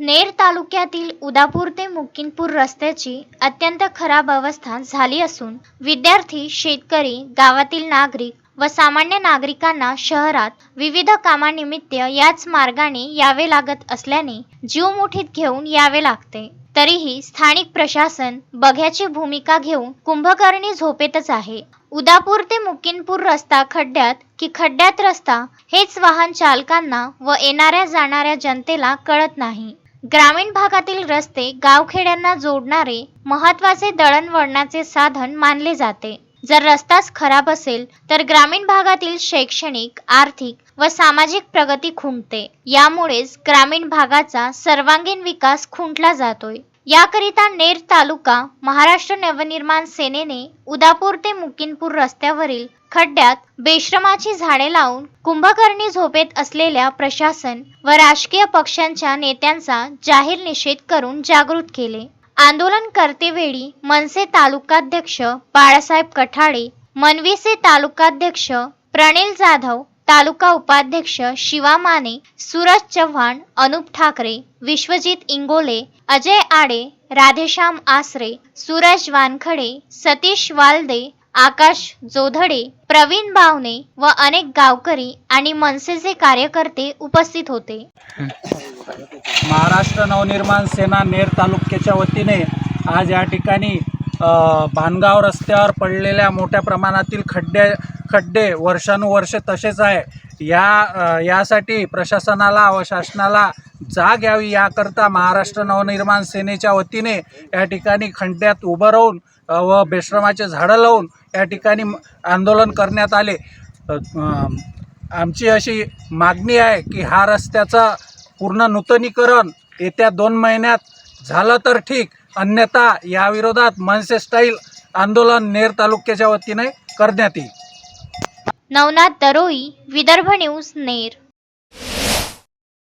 नेर तालुक्यातील उदापूर ते मुकिनपूर रस्त्याची अत्यंत खराब अवस्था झाली असून विद्यार्थी शेतकरी गावातील नागरिक व सामान्य नागरिकांना शहरात विविध कामानिमित्त याच मार्गाने यावे लागत असल्याने जीव मुठीत घेऊन यावे लागते. तरीही स्थानिक प्रशासन बघ्याची भूमिका घेऊन कुंभकर्णी झोपेतच आहे. उदापूर ते मुकिनपूर रस्ता खड्ड्यात की खड्ड्यात रस्ता हेच वाहन चालकांना व येणाऱ्या जाणाऱ्या जनतेला कळत नाही. ग्रामीण भागातील रस्ते गावखेड्यांना जोडणारे महत्त्वाचे दळणवळणाचे साधन मानले जाते. जर रस्ताच खराब असेल तर ग्रामीण भागातील शैक्षणिक आर्थिक व सामाजिक प्रगती खुंटते. यामुळेच ग्रामीण भागाचा सर्वांगीण विकास खुंटला जातोय. याकरिता नेर तालुका महाराष्ट्र नवनिर्माण सेनेने उदापूर ते मुकिनपूर रस्त्यावरील खड्ड्यात बेश्रमाची झाडे लावून कुंभकर्णी झोपेत असलेल्या प्रशासन व राजकीय पक्षांच्या नेत्यांचा जाहीर निषेध करून जागृत केले. आंदोलन करतेवेळी मनसे तालुकाध्यक्ष बाळासाहेब कठाडे मनविसे तालुकाध्यक्ष प्रणिल जाधव तालुका उपाध्यक्ष शिवा माने सूरज चव्हाण अनुप ठाकरे विश्वजित इंगोले अजय आडे राधेश्याम आसरे सूरज वानखडे सतीश वालदे आकाश जोधडे प्रवीण भावने व अनेक गावकरी आणि मनसेचे कार्यकर्ते उपस्थित होते. महाराष्ट्र नवनिर्माण सेना नेर तालुक्याच्या वतीने आज या ठिकाणी भानगाव रस्त्यावर पडलेल्या मोठ्या प्रमाणातील खड्डे खड्डे वर्षानुवर्ष तसेच आहे. या यासाठी प्रशासनाला व शासनाला जाग यावी याकरता महाराष्ट्र नवनिर्माण सेनेच्या वतीने या ठिकाणी खड्ड्यात उभं राहून व बेश्रमाचे झाडं लावून या ठिकाणी आंदोलन करण्यात आले. आमची अशी मागणी आहे की हा रस्त्याचा पूर्ण नूतनीकरण येत्या दोन महिन्यात झालं तर ठीक. अन्यथा याविरोधात मनसे स्टाईल आंदोलन नेर तालुक्याच्या वतीने करण्यात येईल. नवनाथ दरोई विदर्भ न्यूज नेर.